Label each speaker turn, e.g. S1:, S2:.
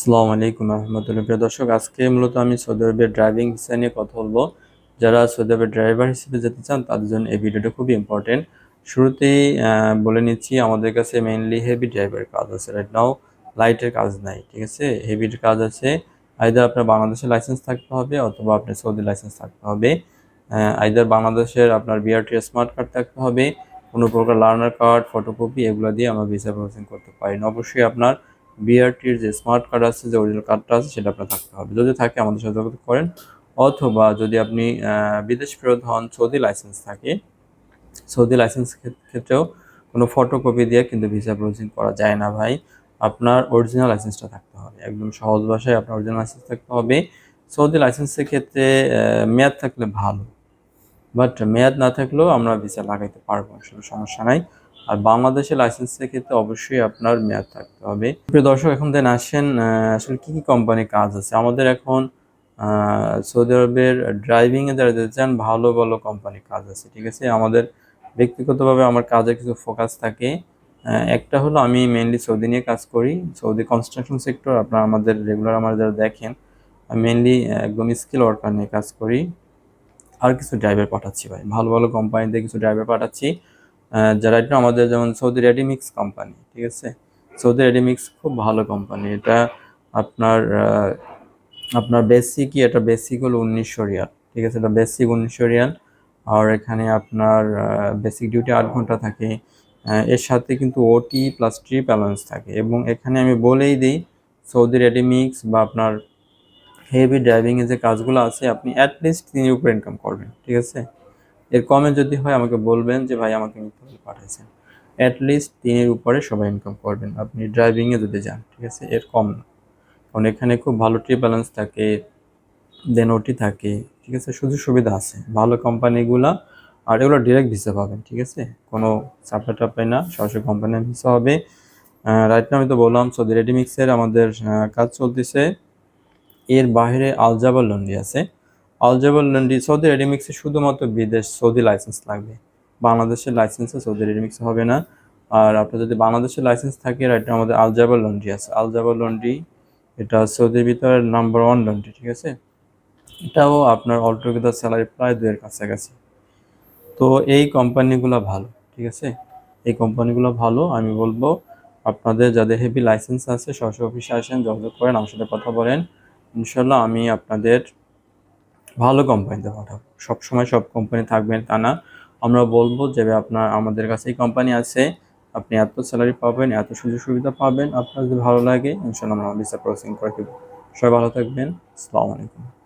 S1: আসসালামু আলাইকুম রহমতুল্লাহ। প্রিয় দর্শক, আজকে মূলত আমি সৌদি আরবের ড্রাইভিং ভিসা নিয়ে কথা বলব। যারা সৌদি আরবের ড্রাইভার হিসেবে যেতে চান, তাদের জন্য এই ভিডিওটা খুবই ইম্পর্টেন্ট শুরুতেই বলে নিচ্ছি, আমাদের কাছে মেইনলি হেভি ড্রাইভার কাজ আছে রাইট নাও লাইটের কাজ নাই, ঠিক আছে? হেভির কাজ আছে। আইদার আপনার বাংলাদেশের লাইসেন্স থাকতে হবে অথবা আপনার সৌদি লাইসেন্স থাকতে হবে। আইদার বাংলাদেশের আপনার বিআরটি স্মার্ট কার্ড থাকতে হবে। কোনো প্রকার লার্নার কার্ড ফটোকপি এগুলো দিয়ে আমরা ভিসা প্রসেসিং করতে পারি না। অবশ্যই আপনার বিআরটির যে স্মার্ট কার্ড আছে, যে অরিজিনাল কার্ডটা আছে, সেটা আপনার থাকতে হবে। যদি থাকে, আমাদের সাথে যোগাযোগ করেন। অথবা যদি আপনি বিদেশ ফেরত হন, সৌদি লাইসেন্স থাকে, সৌদি লাইসেন্স ক্ষেত্রেও কোনো ফটোকপি দিয়ে কিন্তু ভিসা প্রসেসিং করা যায় না ভাই। আপনার অরিজিনাল লাইসেন্সটা থাকতে হবে। একদম সহজ ভাষায় আপনার অরিজিনাল লাইসেন্স থাকতে হবে। সৌদি লাইসেন্সের ক্ষেত্রে মেয়াদ থাকলে ভালো। বাট মেয়াদ না থাকলেও আমরা ভিসা লাগাইতে পারব আসলে সমস্যা নাই। আর বাংলাদেশের লাইসেন্সের ক্ষেত্রে অবশ্যই আপনার মেয়াদ থাকতে হবে। প্রিয় দর্শক, এখন দেন আসেন আসলে কি কি কোম্পানির কাজ আছে? আমাদের এখন সৌদি আরবের ড্রাইভিংয়ে যারা যেতে চান, ভালো ভালো কোম্পানির কাজ আছে, ঠিক আছে? আমাদের ব্যক্তিগতভাবে আমার কাজের কিছু ফোকাস থাকে। একটা হলো আমি মেনলি সৌদি নিয়ে কাজ করি। সৌদি কনস্ট্রাকশন সেক্টর আপনারা আমাদের রেগুলার আমার যারা দেখেন মেনলি একদম স্কিল ওয়ার্কার নিয়ে কাজ করি। আর কিছু ড্রাইভার পাঠাচ্ছি ভাই। ভালো ভালো কোম্পানিতে কিছু ড্রাইভার পাঠাচ্ছি। যারা একটু আমাদের যেমন সৌদি রেডিমিক্স কোম্পানি ঠিক আছে? সৌদি রেডিমিক্স খুব ভালো কোম্পানি এটা আপনার আপনার বেসিকই এটা বেসিক হলো উনিশশো রিয়াল, ঠিক আছে? এটা বেসিক উনিশশো রিয়াল, আর এখানে আপনার বেসিক ডিউটি আট ঘণ্টা থাকে। এর সাথে কিন্তু ওটি প্লাস ট্রিপ অ্যালাউন্স থাকে এবং এখানে আমি বলেই দিই, সৌদি রেডিমিক্স বা আপনার হেভি ড্রাইভিং এর যে কাজগুলো আছে, আপনি অ্যাটলিস্ট তিনের উপরে ইনকাম করবেন, ঠিক আছে? এর কমে যদি হয়, আমাকে বলবেন যে, ভাই, আমাকে মিথ্যা পাঠাইছেন। অ্যাটলিস্ট তিনের উপরে সবাই ইনকাম করবেন। আপনি ড্রাইভিংয়ে যদি যান, ঠিক আছে? এর কম না। কারণ এখানে খুব ভালো ট্রিপ ব্যালেন্স থাকে দেন ওটি থাকে, ঠিক আছে? সুযোগ সুবিধা আছে। ভালো কোম্পানিগুলা আর এগুলো ডিরেক্ট ভিসা পাবেন, ঠিক আছে? কোনো সাপ্লাই টাপ্লাই না, সরাসরি কোম্পানির ভিসা হবে। রাইট আমি তো বললাম সৌদি রেডিমিক্সের আমাদের কাজ চলতেছে। এর বাইরে আলজাবার লন্ডি আছে। আলজাবার লন্ডি সৌদি রেডিমিক্সে শুধুমাত্র বিদেশ সৌদি লাইসেন্স লাগবে। বাংলাদেশের লাইসেন্সে সৌদি রেডিমিক্স হবে না। আর আপনার যদি বাংলাদেশের লাইসেন্স থাকে এটা আমাদের আলজাবল লন্ডি আছে। আলজাবার লন্ডি এটা সৌদির ভিতরে নাম্বার ওয়ান লন্ডি ঠিক আছে? এটাও আপনার অলটুগেদার স্যালারি প্রায় দুয়ের কাছাকাছি। তো এই কোম্পানিগুলো ভালো, ঠিক আছে? এই কোম্পানিগুলো ভালো, আমি বলব আপনাদের যাদের হেভি লাইসেন্স আছে, সরাসরি অফিসে আসেন, যোগাযোগ করেন, আমার সাথে কথা বলেন। ইনশাল্লাহ আমি আপনাদের ভালো কোম্পানিতে পাঠাবো সবসময় সব কোম্পানি থাকবেন তা না। আমরা বলব যে আপনার, আমাদের কাছে এই কোম্পানি আছে। আপনি এত স্যালারি পাবেন, এত সুযোগ সুবিধা পাবেন। আপনার যদি ভালো লাগে ইনশাল্লাহ আমরা ভিসা প্রসেসিং করে দেবো। সবাই ভালো থাকবেন। আসসালামু আলাইকুম।